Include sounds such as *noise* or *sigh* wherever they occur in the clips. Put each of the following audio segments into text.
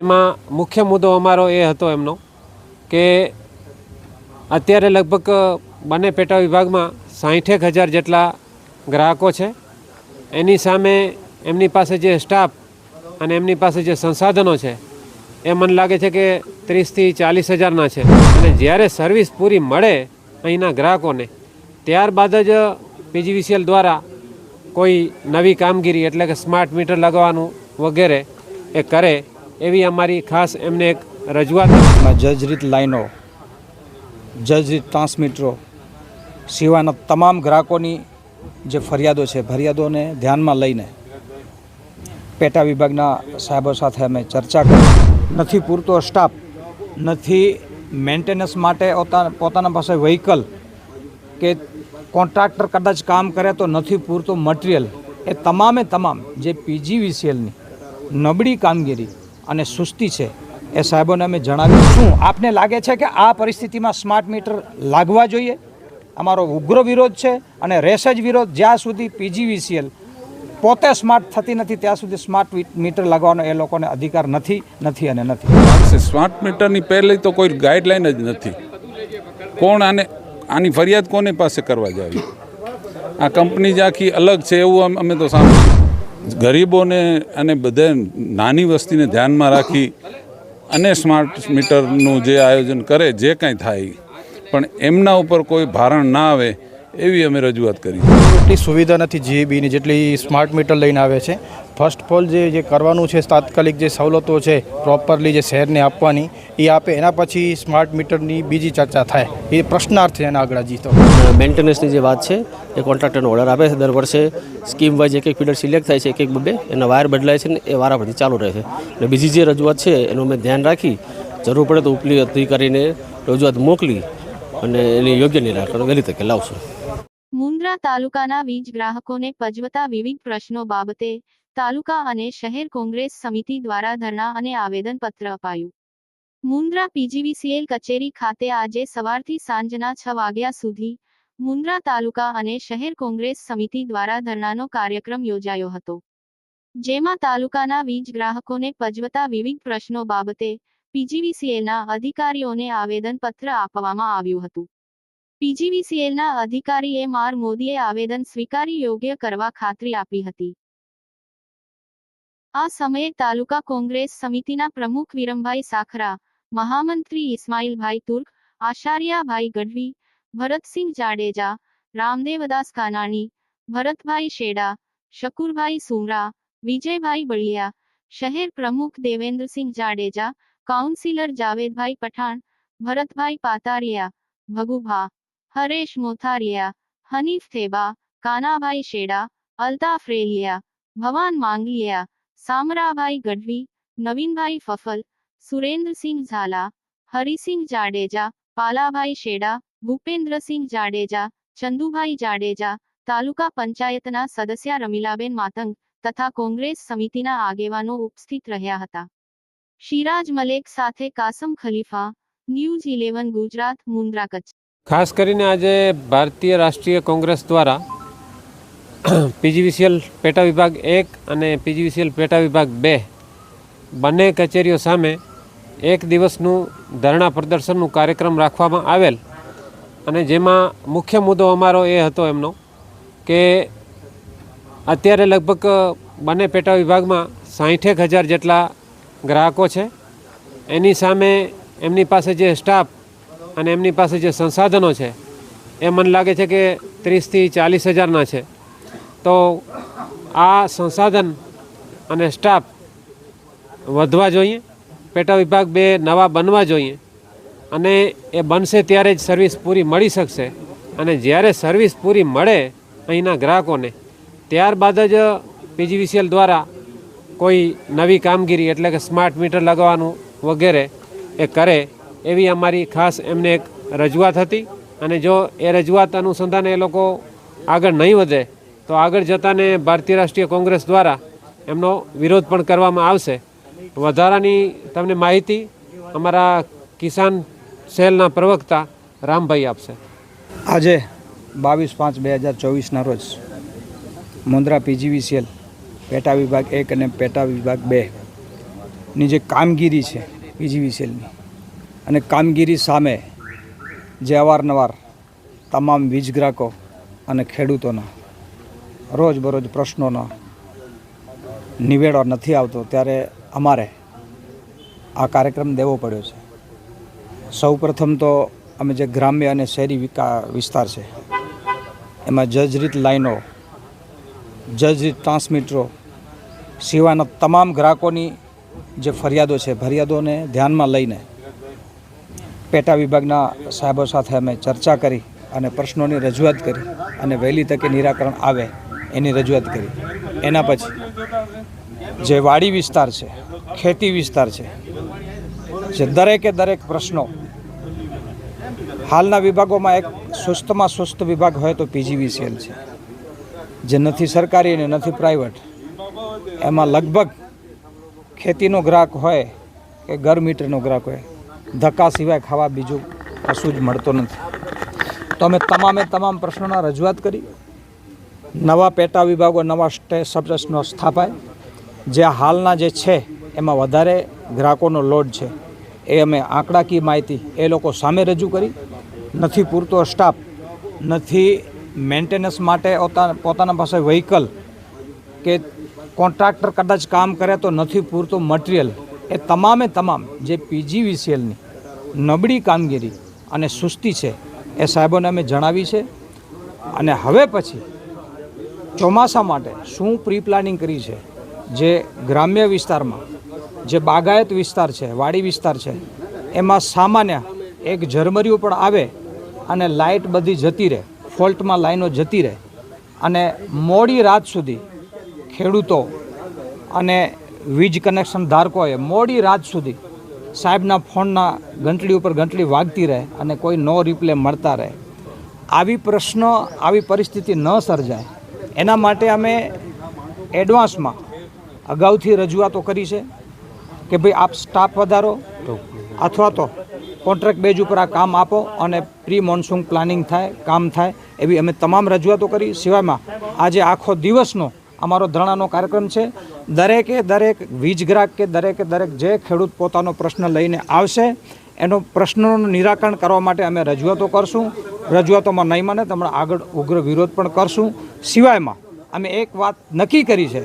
એમાં મુખ્ય મુદ્દો અમારો એ હતો એમનો કે અત્યારે લગભગ બંને પેટા વિભાગમાં સાહીઠેક હજાર જેટલા ગ્રાહકો છે. એની સામે એમની પાસે જે સ્ટાફ અને એમની પાસે જે સંસાધનો છે, એ મને લાગે છે કે ત્રીસથી ચાલીસ હજારના છે. અને જ્યારે સર્વિસ પૂરી મળે અહીંના ગ્રાહકોને. ત્યારબાદ જ પીજીવીસીએલ દ્વારા કોઈ નવી કામગીરી એટલે કે સ્માર્ટ મીટર લગાવવાનું વગેરે એ કરે, એવી અમારી ખાસ એમને એક રજૂઆત જજરીત લાઈનો, જર્જરિત ટ્રાન્સમીટરો સિવાયના તમામ ગ્રાહકોની જે ફરિયાદો છે, ફરિયાદોને ધ્યાનમાં લઈને પેટા વિભાગના સાહેબો સાથે અમે ચર્ચા કરી. નથી પૂરતો સ્ટાફ, નથી મેન્ટેનન્સ માટે પોતાના પાસે વ્હીકલ કે કોન્ટ્રાક્ટર કદાચ કામ કરે તો નથી પૂરતું મટીરિયલ એ તમામે તમામ જે પીજીવીસીએલની નબળી કામગીરી અને સુસ્તી છે એ સાહેબોને અમે જણાવ્યું શું આપને લાગે છે કે આ પરિસ્થિતિમાં સ્માર્ટ મીટર લાગવા જોઈએ? અમારો ઉગ્ર વિરોધ છે અને રહેશે જ વિરોધ જ્યાં સુધી પીજીવીસીએલ પોતે સ્માર્ટ થતી નથી, ત્યાં સુધી સ્માર્ટ મીટર લાગવાનો એ લોકોને અધિકાર નથી નથી અને નથી. સ્માર્ટ મીટરની પહેલી તો કોઈ ગાઈડલાઈન જ નથી. કોણ આને, આની ફરિયાદ કોની પાસે કરવા જાવી આ કંપની જ આખી અલગ છે એવું અમે તો સાંભળ્યું ગરીબોને અને બધે નાની વસ્તીને ધ્યાનમાં રાખી અને સ્માર્ટ મીટરનું જે આયોજન કરે, જે કાંઈ થાય, પણ એમના ઉપર કોઈ ભારણ ના આવે, એવી અમે રજૂઆત કરી. એટલી સુવિધા નથી જીબીની જેટલી સ્માર્ટ મીટર લઈને આવે છે. ફર્સ્ટ ઓફ ઓલ જે જે કરવાનું છે, તાત્કાલિક જે સવલતો છે પ્રોપરલી જે શહેરને આપવાની, એ આપે. એના પછી સ્માર્ટ મીટરની બીજી ચર્ચા થાય. એ પ્રશ્નાર્થ છે એના આગળ જીતો મેન્ટેનન્સની જે વાત છે, એ કોન્ટ્રાક્ટરનો ઓર્ડર આપે છે દર વર્ષે. સ્કીમ વાઇઝ એક એક ફીડર સિલેક્ટ થાય છે એક એક બબે. એના વાયર બદલાય છે ને એ વારાફરતી ચાલુ રહે છે. અને બીજી જે રજૂઆત છે, એનું અમે ધ્યાન રાખી, જરૂર પડે તો ઉપલી અધિકારીને રજૂઆત મોકલી અને એની યોગ્ય નિરાકરણ વહેલી તકે લાવશું. મુન્દ્રા તાલુકાના વીજ ગ્રાહકોને પજવતા વિવિધ પ્રશ્નો બાબતે તાલુકા અને શહેર કોંગ્રેસ સમિતિ દ્વારા ધરણા અને આવેદનપત્ર અપાયું. મુન્દ્રા પીજીવીસીએલ કચેરી ખાતે આજે સવારથી સાંજના છ વાગ્યા સુધી મુન્દ્રા તાલુકા અને શહેર કોંગ્રેસ સમિતિ દ્વારા ધરણાનો કાર્યક્રમ યોજાયો હતો. જેમાં તાલુકાના વીજ ગ્રાહકોને પજવતા વિવિધ પ્રશ્નો બાબતે પીજીવીસીએલના અધિકારીઓને આવેદનપત્ર આપવામાં આવ્યું હતું. પીજીવીસીએલના અધિકારીએ માર મોદીએ આવેદન સ્વીકારી યોગ્ય કરવા ખાતરી આપી હતી. આ સમયે તાલુકા કોંગ્રેસ સમિતિના પ્રમુખ વિરમભાઈ સાખરા, મહામંત્રી ઇસ્માઇલભાઈ તુર્ક આશાર્યાભાઈ ગઢવી, ભરતસિંહ જાડેજા, રામદેવદાસ કાનાણી, ભરતભાઈ શેડા, શકુરભાઈ સુમરા, વિજયભાઈ બળિયા, શહેર પ્રમુખ દેવેન્દ્રસિંહ જાડેજા, કાઉન્સિલર જાવેદભાઈ પઠાણ, ભરતભાઈ પાતારિયા, ભગુભા હરેશ મોથારિયા, હનીફ થેબા, કાનાભાઈ શેડા, અલ્તાફ રેલિયા, ભવાન માંગલિયા, સામરાભાઈ ગઢવી, નવીનભાઈ ફફલ, સુરેન્દ્રસિંહ ઝાલા, હરિસિંહ જાડેજા, પાલાભાઈ શેડા, ભૂપેન્દ્રસિંહ જાડેજા, ચંદુભાઈ જાડેજા, તાલુકા પંચાયતના સદસ્ય રમીલાબેન માતંગ તથા કોંગ્રેસ સમિતિના આગેવાનો ઉપસ્થિત રહ્યા હતા. શિરાજ મલેક સાથે કાસમ ખલીફા, ન્યૂઝ ઇલેવન ગુજરાત, મુન્દ્રા કચ્છ. ખાસ કરીને આજે ભારતીય રાષ્ટ્રીય કોંગ્રેસ દ્વારા *clears throat* પીજીવીસીએલ પેટા વિભાગ એક અને પીજીવીસીએલ પેટા વિભાગ બે બંને કચેરીઓ સામે એક દિવસનું ધરણા પ્રદર્શનનું કાર્યક્રમ રાખવામાં આવેલ. અને જેમાં મુખ્ય મુદ્દો અમારો એ હતો એમનો કે અત્યારે લગભગ બંને પેટા વિભાગમાં સાહીઠેક હજાર જેટલા ગ્રાહકો છે. એની સામે એમની પાસે જે સ્ટાફ અને એમની પાસે જે સંસાધનો છે, એ મને લાગે છે કે ત્રીસથી ચાલીસ હજારના છે. તો આ સંસાધન અને સ્ટાફ વધવા જોઈએ, પેટા વિભાગ બે નવા બનવા જોઈએ, અને એ બનશે ત્યારે જ સર્વિસ પૂરી મળી શકશે. અને જ્યારે સર્વિસ પૂરી મળે અહીંના ગ્રાહકોને, ત્યારબાદ જ પીજીવીસીએલ દ્વારા કોઈ નવી કામગીરી, એટલે કે સ્માર્ટ મીટર લગાવવાનું વગેરે એ કરે. એવી અમારી ખાસ એમને એક રજૂઆત હતી. અને જો એ રજૂઆત અનુસંધાને એ લોકો આગળ નહીં વધે, તો આગળ જતાને ભારતીય રાષ્ટ્રીય કોંગ્રેસ દ્વારા એમનો વિરોધ પણ કરવામાં આવશે. વધારાની તમને માહિતી અમારા કિસાન સેલના પ્રવક્તા રામભાઈ આપશે. આજે બાવીસ પાંચ બે હજાર ચોવીસના રોજ મુન્દ્રા પીજીવીસીએલ પેટા વિભાગ એક અને પેટા વિભાગ બેની જે કામગીરી છે પીજીવીસીએલની અને કામગીરી સામે જે અવારનવાર તમામ વીજ ગ્રાહકો અને ખેડૂતોના રોજબરોજ પ્રશ્નોનો નિવેડો નથી આવતો, ત્યારે અમારે આ કાર્યક્રમ દેવો પડ્યો છે. સૌ પ્રથમ તો અમે જે ગ્રામ્ય અને શહેરી વિકા, વિસ્તાર છે, એમાં જર્જરિત લાઈનો, જર્જરિત ટ્રાન્સમીટરો, સિવાયના તમામ ગ્રાહકોની જે ફરિયાદો છે, ફરિયાદોને ધ્યાનમાં લઈને પેટા વિભાગના સાહેબો સાથે અમે ચર્ચા કરી અને પ્રશ્નોની રજૂઆત કરી અને વહેલી તકે નિરાકરણ આવે એની રજૂઆત કરી. એના પછી જે વાડી વિસ્તાર છે, ખેતી વિસ્તાર છે, જે દરેકે દરેક પ્રશ્નો, હાલના વિભાગોમાં એક સુસ્તમાં સુસ્ત વિભાગ હોય તો પીજીવીસીએલ છે. જે નથી સરકારી અને નથી પ્રાઇવેટ, એમાં લગભગ ખેતીનો ગ્રાહક હોય કે ઘર મીટરનો ગ્રાહક હોય ધક્કા સિવાય ખાવા બીજું કશું જ મળતો નથી. તો અમે તમામે તમામ પ્રશ્નોના રજૂઆત કરી. નવા પેટા વિભાગો, નવા સ્ટે, સબસ્ટેશનો સ્થાપાય. જે હાલના જે છે, એમાં વધારે ગ્રાહકોનો લોડ છે, એ અમે આંકડાકીય માહિતી એ લોકો સામે રજૂ કરી. નથી પૂરતો સ્ટાફ, નથી મેન્ટેનન્સ માટે પોતાના પાસે વ્હીકલ કે કોન્ટ્રાક્ટર કદાચ કામ કરે તો નથી પૂરતું મટીરિયલ. એ તમામે તમામ જે પીજીવીસીએલની નબળી કામગીરી અને સુસ્તી છે એ સાહેબોને અમે જણાવી છે. અને હવે પછી ચોમાસા માટે શું પ્રી પ્લાનિંગ કરી છે? જે ગ્રામ્ય વિસ્તારમાં જે બાગાયત વિસ્તાર છે, વાડી વિસ્તાર છે, એમાં સામાન્ય એક ઝરમરિયું પણ આવે અને લાઇટ બધી જતી રહે, ફોલ્ટમાં લાઈનો જતી રહે અને મોડી રાત સુધી ખેડૂતો અને વીજ કનેક્શન ધારકોએ મોડી રાત સુધી સાહેબના ફોનના ઘંટડી ઉપર ઘંટડી વાગતી રહે અને કોઈ નો રિપ્લે મળતા રહે. આવી પ્રશ્ન, આવી પરિસ્થિતિ ન સર્જાય. એના માટે અમે એડવાન્સમાં અગાઉથી રજૂઆતો કરી છે કે ભાઈ આપ સ્ટાફ વધારો અથવા તો કોન્ટ્રાક્ટ બેઝ ઉપર આ કામ આપો અને પ્રી મોન્સૂન પ્લાનિંગ થાય, કામ થાય એવી અમે તમામ રજૂઆતો કરી. સિવાયમાં આજે આખો દિવસનો અમારો ધરણાનો કાર્યક્રમ છે. દરેકે દરેક વીજ ગ્રાહક કે દરેકે દરેક જે ખેડૂત પોતાનો પ્રશ્ન લઈને આવશે, એનો પ્રશ્નોનું નિરાકરણ કરવા માટે અમે રજૂઆતો કરશું. રજૂઆતોમાં નહીં માને તમને આગળ ઉગ્ર વિરોધ પણ કરશું. સિવાયમાં અમે એક વાત નક્કી કરી છે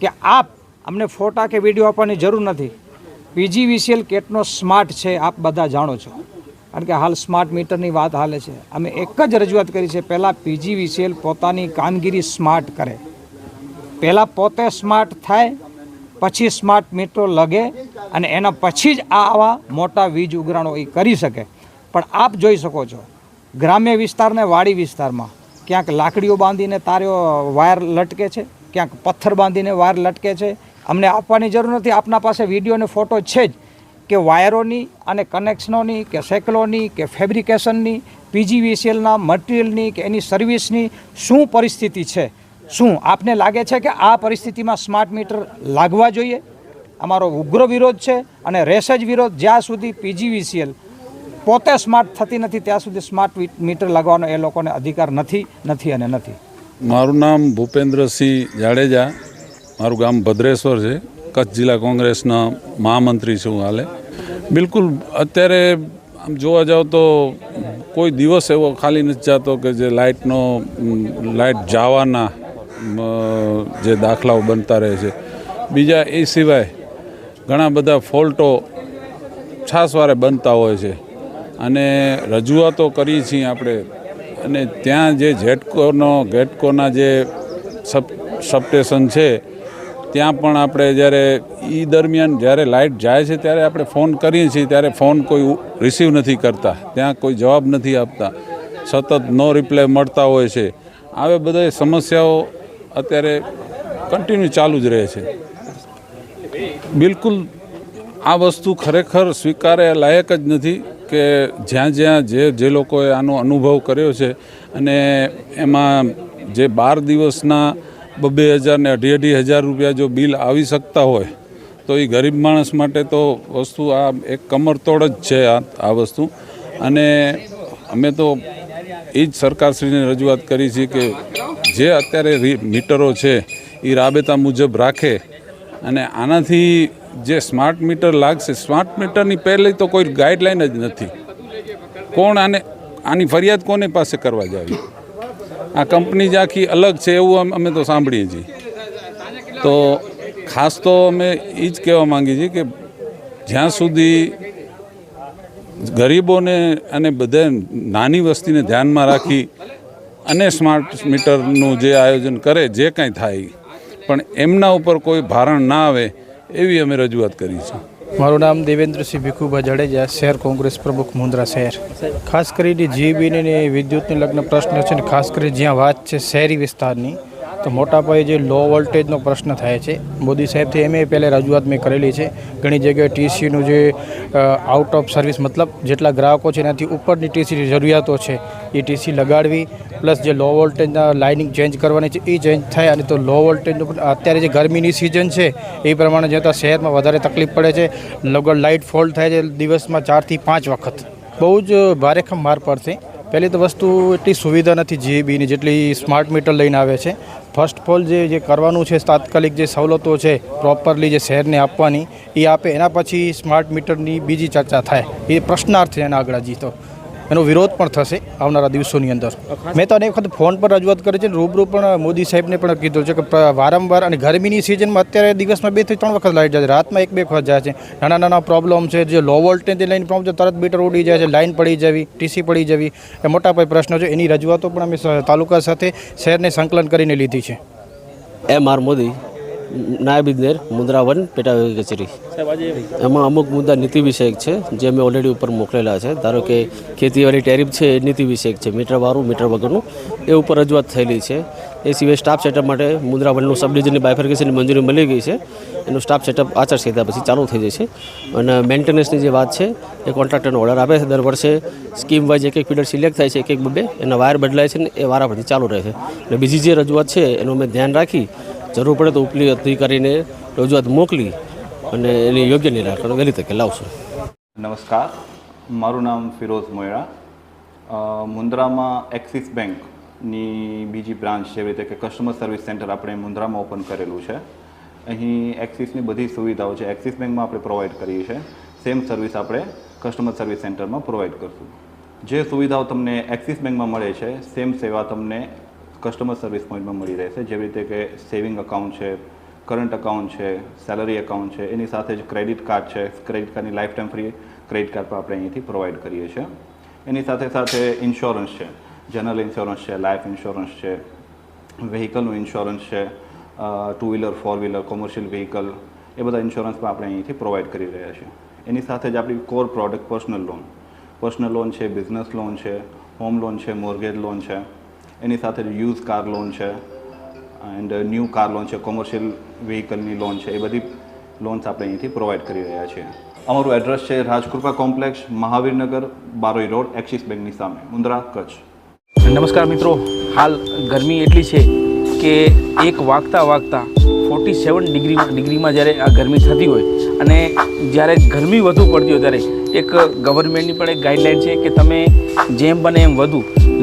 કે આપ અમને ફોટા કે વીડિયો આપવાની જરૂર નથી. પીજીવીસીએલ કેટલો સ્માર્ટ છે, આપ બધા જાણો છો. કારણ કે હાલ સ્માર્ટ મીટરની વાત હાલે છે. અમે એક જ રજૂઆત કરી છે, પહેલાં પીજીવીસીએલ પોતાની કામગીરી સ્માર્ટ કરે. પહેલાં પોતે સ્માર્ટ થાય, પછી સ્માર્ટ મીટરો લગે અને એના પછી જ આ આવા મોટા વીજ ઉઘરાણો એ કરી શકે. પણ આપ જોઈ શકો છો, ગ્રામ્ય વિસ્તારને વાડી વિસ્તારમાં ક્યાંક લાકડીઓ બાંધીને તારો વાયર લટકે છે, ક્યાંક પથ્થર બાંધીને વાયર લટકે છે. અમને આપવાની જરૂર નથી, આપના પાસે વીડિયો અને ફોટો છે જ કે વાયરોની અને કનેક્શનોની કે સેકલોની કે ફેબ્રિકેશનની, પીજીવીસીએલના મટીરિયલની કે એની સર્વિસની શું પરિસ્થિતિ છે. શું આપને લાગે છે કે આ પરિસ્થિતિમાં સ્માર્ટ મીટર લાગવા જોઈએ? અમારો ઉગ્ર વિરોધ છે અને રહેશે જ વિરોધ જ્યાં સુધી પીજીવીસીએલ પોતે સ્માર્ટ થતી નથી, ત્યાં સુધી સ્માર્ટ મીટર લગાવવાનો એ લોકોને અધિકાર નથી નથી અને નથી. મારું નામ ભૂપેન્દ્રસિંહ જાડેજા, મારું ગામ ભદ્રેશ્વર છે, કચ્છ જિલ્લા કોંગ્રેસના મહામંત્રી છું હાલે. બિલકુલ અત્યારે આમ જોવા જાવ તો કોઈ દિવસ એવો ખાલી નથી જતો કે જે લાઇટનો, લાઇટ જવાના જે દાખલાઓ બનતા રહે છે. બીજા એ સિવાય ઘણા બધા ફોલ્ટો છાસવારે બનતા હોય છે. અને રજૂઆતો કરીએ છીએ આપણે. અને ત્યાં જે જેટકોનો ગેટકોના જે સબ, સબસ્ટેશન છે, ત્યાં પણ આપણે જ્યારે એ દરમિયાન જ્યારે લાઇટ જાય છે ત્યારે આપણે ફોન કરીએ છીએ, ત્યારે ફોન કોઈ રિસીવ નથી કરતા. ત્યાં કોઈ જવાબ નથી આપતા. સતત નો રિપ્લાય મળતા હોય છે. આવે બધા સમસ્યાઓ અત્યારે કન્ટિન્યુ ચાલુ જ રહે છે. બિલકુલ આ વસ્તુ ખરેખર સ્વીકારે લાયક જ નથી કે જ્યાં જ્યાં જે જે લોકોએ આનો અનુભવ કર્યો છે અને એમાં જે બાર દિવસના બબ્બે હજાર ને અઢી અઢી હજાર રૂપિયા જો બિલ આવી શકતા હોય, તો એ ગરીબ માણસ માટે તો વસ્તુ આ એક કમરતોડ જ છે આ આ વસ્તુ. અને અમે તો એ જ સરકારશ્રીને રજૂઆત કરી છે કે જે અત્યારે મીટરો છે એ રાબેતા મુજબ રાખે. અને આનાથી જે સ્માર્ટ મીટર લાગશે, સ્માર્ટ મીટરની પહેલી તો કોઈ ગાઈડલાઈન જ નથી. કોણ આને, આની ફરિયાદ કોને પાસે કરવા જાવી? આ કંપની જ આખી અલગ છે એવું અમે તો સાંભળીએ છીએ. તો ખાસ તો અમે એ જ કહેવા માંગીએ છીએ કે જ્યાં સુધી ગરીબોને અને બધા નાની વસ્તીને ધ્યાનમાં રાખી અને સ્માર્ટ મીટરનું જે આયોજન કરે, જે કાંઈ થાય, પણ એમના ઉપર કોઈ ભારણ ના આવે એવી અમે રજૂઆત કરી છે. મારું નામ દેવેન્દ્રસિંહ ભીખુભા જાડેજા, શહેર કોંગ્રેસ પ્રમુખ મુન્દ્રા શહેર. ખાસ કરીને જીબીની વિદ્યુતને લગ્ન પ્રશ્ન છે ને ખાસ કરી જ્યાં વાત છે શહેરી વિસ્તારની તો મોટા પાયે જે લો વોલ્ટેજનો પ્રશ્ન થાય છે, મોદી સાહેબથી એમ પહેલાં રજૂઆત મેં કરેલી છે, ઘણી જગ્યાએ ટીસીનું જે આઉટ ઓફ સર્વિસ મતલબ જેટલા ગ્રાહકો છે એનાથી ઉપરની ટીસીની જરૂરિયાતો છે, એ ટીસી લગાડવી પ્લસ જે લો વોલ્ટેજના લાઇનિંગ ચેન્જ કરવાની છે, એ ચેન્જ થાય અને તો લો વોલ્ટેજનું અત્યારે જે ગરમીની સિઝન છે, એ પ્રમાણે જતાં શહેરમાં વધારે તકલીફ પડે છે, લગભગ લાઇટ ફોલ્ટ થાય છે દિવસમાં ચારથી પાંચ વખત. બહુ જ ભારેખમ માર પડશે. પહેલી તો વસ્તુ એટલી સુવિધા નથી જીબીની જેટલી સ્માર્ટ મીટર લઈને આવે છે. ફર્સ્ટ ઓફ ઓલ જે જે કરવાનું છે, તાત્કાલિક જે સવલતો છે પ્રોપરલી જે શહેરને આપવાની, એ આપે. એના પછી સ્માર્ટ મીટરની બીજી ચર્ચા થાય. એ પ્રશ્નાર્થ છે એના આગળ હજી તો. એનો વિરોધ પણ થશે આવનારા દિવસોની અંદર. મેં તો અનેક વખત ફોન પર રજૂઆત કરી છે રૂબરૂ પણ મોદી સાહેબને પણ કીધું છે કે વારંવાર અને ગરમીની સિઝનમાં અત્યારે દિવસમાં બેથી ત્રણ વખત લાઈટ જાય છે. રાતમાં એક બે વખત જાય છે. નાના નાના પ્રોબ્લેમ છે, જે લો વોલ્ટેજ લાઈન પ્રોબ્લેમ છે, તરત મીટર ઉડી જાય છે લાઈન પડી જવી ટીસી પડી જવી, એ મોટા પાયે પ્રશ્નો છે. એની રજૂઆતો પણ અમે તાલુકા સાથે શહેરને સંકલન કરીને લીધી છે. એમ આર મોદી નાયબ ઇજનેર મુદ્રા વન પેટા કચેરી એમાં અમુક મુદ્દા નીતિ વિષયક છે જે મેં ઓલરેડી ઉપર મોકલેલા છે. ધારો કે ખેતીવાડી ટેરિફ છે એ નીતિ વિષયક છે. મીટરવાળું મીટર વગરનું. એ ઉપર રજૂઆત થયેલી છે. એ સિવાય સ્ટાફ સેટઅપ માટે મુન્દ્રા વનનું સબ ડિવિઝનની બાયફર્કેશનની મંજૂરી મળી ગઈ છે. એનું સ્ટાફ સેટઅપ આચારસંહિતા પછી ચાલુ થઈ જશે. અને મેન્ટેનન્સની જે વાત છે એ કોન્ટ્રાક્ટરનો ઓર્ડર આપે છે. દર વર્ષે સ્કીમ વાઇઝ એક એક ફીડર સિલેક્ટ થાય છે એક એક બે એના વાયર બદલાય છે ને એ વારા પછી ચાલુ રહે છે. અને બીજી જે રજૂઆત છે એનું અમે ધ્યાન રાખી જરૂર પડે તો ઉપલી અધિકારીને રજૂઆત મોકલી અને એની યોગ્ય નિરાકરણ વહેલી તકે લાવશું. નમસ્કાર. મારું નામ ફિરોઝ મોયરા. મુન્દ્રામાં એક્સિસ બેંકની બીજી બ્રાન્ચ જેવી રીતે કે કસ્ટમર સર્વિસ સેન્ટર આપણે મુન્દ્રામાં ઓપન કરેલું છે. અહીં એક્સિસની બધી સુવિધાઓ છે, એક્સિસ બેંકમાં આપણે પ્રોવાઈડ કરીએ છીએ. સેમ સર્વિસ આપણે કસ્ટમર સર્વિસ સેન્ટરમાં પ્રોવાઈડ કરશું. જે સુવિધાઓ તમને એક્સિસ બેંકમાં મળે છે સેમ સેવા તમને કસ્ટમર સર્વિસ પોઈન્ટમાં મળી રહેશે. જેવી રીતે કે સેવિંગ અકાઉન્ટ છે કરંટ અકાઉન્ટ છે સેલરી અકાઉન્ટ છે, એની સાથે જ ક્રેડિટ કાર્ડ છે. ક્રેડિટ કાર્ડની life time free credit card પણ આપણે અહીંથી પ્રોવાઈડ કરીએ છીએ. એની સાથે સાથે ઇન્સ્યોરન્સ છે જનરલ ઇન્સ્યોરન્સ છે લાઈફ ઇન્સ્યોરન્સ છે વ્હીકલનું ઇન્સ્યોરન્સ છે two wheeler four wheeler commercial vehicle એ બધા ઇન્સ્યોરન્સ પણ આપણે અહીંથી પ્રોવાઈડ કરી રહ્યા છીએ. એની સાથે જ આપણી core product personal loan personal loan છે બિઝનેસ લોન છે હોમ લોન છે મોર્ગેજ લોન છે. એની સાથે યુઝ કાર લોન છે એન્ડ ન્યૂ કાર લોન છે કોમર્શિયલ વ્હીકલની લોન છે, એ બધી લોન્સ આપણે અહીંથી પ્રોવાઈડ કરી રહ્યા છીએ. અમારું એડ્રેસ છે Rajkrupa complex Mahavirnagar, Baroi road Axis બેંકની સામે મુન્દ્રા કચ્છ. નમસ્કાર મિત્રો. હાલ ગરમી એટલી છે કે એક વાગતા વાગતા ફોર્ટી સેવન ડિગ્રીમાં ડિગ્રીમાં જ્યારે આ ગરમી થતી હોય અને જ્યારે ગરમી વધુ પડતી હોય ત્યારે એક ગવર્મેન્ટની પણ એક ગાઈડલાઇન છે કે તમે જેમ બને એમ વધુ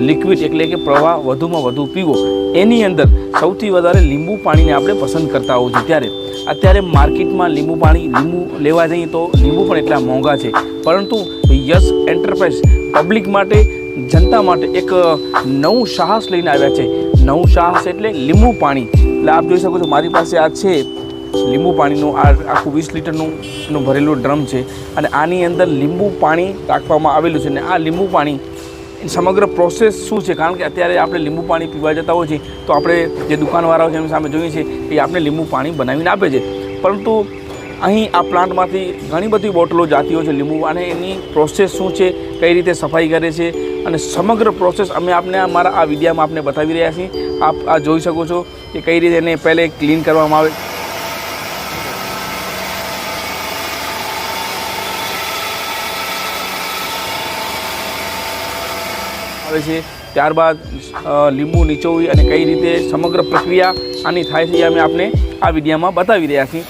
લિક્વિડ એટલે કે પ્રવાહ વધુમાં વધુ પીવો. એની અંદર સૌથી વધારે લીંબુ પાણીને આપણે પસંદ કરતા હોઈએ છીએ. ત્યારે અત્યારે માર્કેટમાં લીંબુ પાણી, લીંબુ લેવા જઈએ તો લીંબુ પણ એટલા મોંઘા છે. પરંતુ યસ એન્ટરપ્રાઇઝ પબ્લિક માટે, જનતા માટે એક નવું સાહસ લઈને આવ્યા છે. નવું સાહસ એટલે લીંબુ પાણી. એટલે આપ જોઈ શકો છો મારી પાસે આ છે લીંબુ પાણીનું આ આખું વીસ લીટરનું ભરેલું ડ્રમ છે અને આની અંદર લીંબુ પાણી રાખવામાં આવેલું છે અને આ લીંબુ પાણી સમગ્ર પ્રોસેસ શું છે? કારણ કે અત્યારે આપણે લીંબુ પાણી પીવા જતા હોઈએ છીએ, તો આપણે જે દુકાનવાળાઓ છે એમની સામે જોઈએ છીએ એ આપણે લીંબુ પાણી બનાવીને આપે છે. પરંતુ અહીં આ પ્લાન્ટમાંથી ઘણી બધી બોટલો જાતીઓ છે લીંબુ અને એની પ્રોસેસ શું છે, કઈ રીતે સફાઈ કરે છે અને સમગ્ર પ્રોસેસ અમે આપને અમારા આ વિડીયામાં આપને બતાવી રહ્યા છીએ. આપ આ જોઈ શકો છો કે કઈ રીતે એને પહેલે ક્લીન કરવામાં આવે આવે છે. ત્યારબાદ લીંબુ નીચોવી અને કઈ રીતે સમગ્ર પ્રક્રિયા આની થાય છે એ અમે આપને આ વિડીયામાં બતાવી રહ્યા છીએ.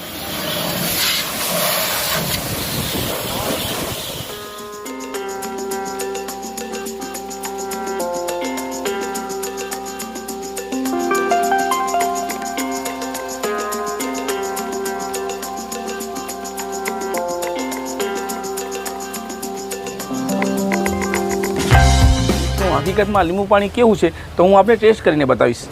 હકીકતમાં લીંબુ પાણી કેવું છે તો હું આપણે ટેસ્ટ કરીને બતાવીશ.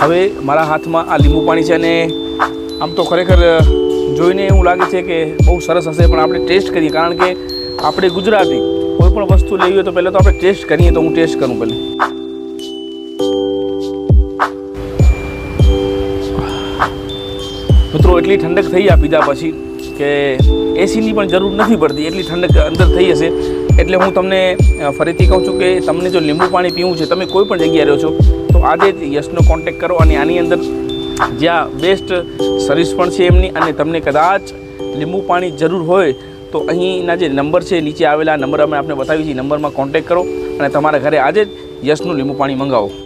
હવે મારા હાથમાં આ લીંબુ પાણી છે અને આમ તો ખરેખર જોઈને એવું લાગે છે કે બહુ સરસ હશે, પણ આપણે ટેસ્ટ કરીએ. કારણ કે આપણે ગુજરાતી કોઈ પણ વસ્તુ લેવી હોય તો પહેલાં તો આપણે ટેસ્ટ કરીએ તો હું ટેસ્ટ કરું પહેલાં. મિત્રો એટલી ઠંડક થઈ આ પીધા પછી કે એસીની પણ જરૂર નથી પડતી, એટલી ઠંડક અંદર થઈ હશે. એટલે હું તમને ફરીથી કહું છું કે તમને જો લીંબુ પાણી પીવું છે, તમે કોઈ પણ જગ્યાએ રહો છો, તો આજે જ યશનો કોન્ટેક કરો અને આની અંદર જ્યાં બેસ્ટ સર્વિસ પણ છે એમની અને તમને કદાચ લીંબુ પાણી જરૂર હોય, તો અહીંના જે નંબર છે, નીચે આવેલા નંબર અમે આપણે બતાવી છીએ, નંબરમાં કોન્ટેક કરો અને તમારા ઘરે આજે જ યશનું લીંબુ પાણી મંગાવો.